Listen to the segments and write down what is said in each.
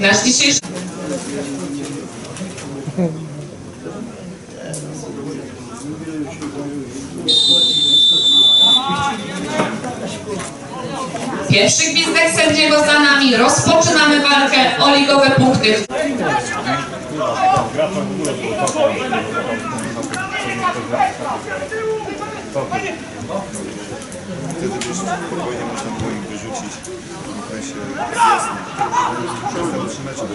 Nasz dzisiejszy... Pierwszy gwizdek sędziego za nami. Rozpoczynamy walkę o ligowe punkty. Grafa Wtedy też spokojnie można było ich wyrzucić. Te trzy mecze do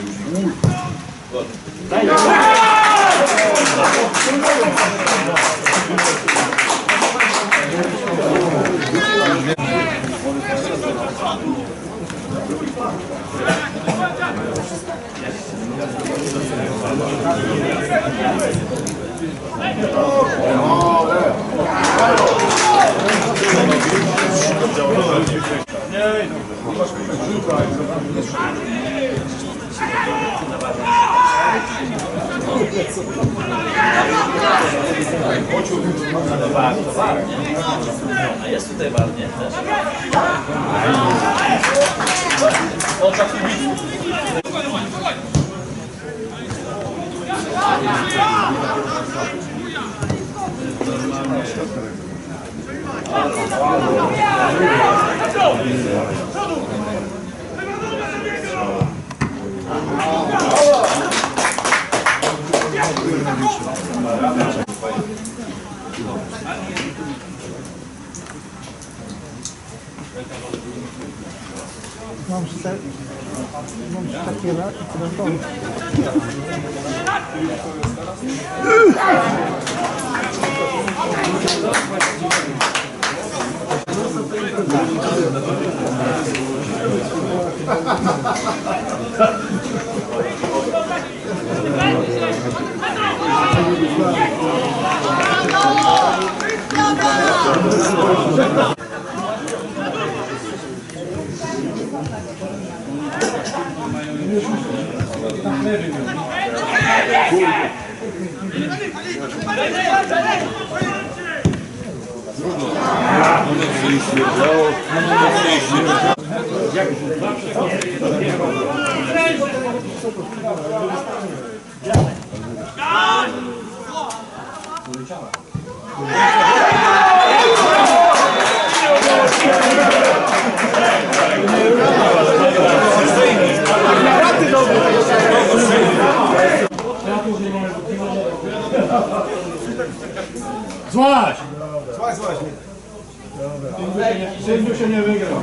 ludzi. A jest tutaj bar, nie? Też. Vamos estar, vamos estar aqui lá e transformar. Ha ha! Mam cztery, mam takie na, na to. Złaś! Sędziu się nie wygrał.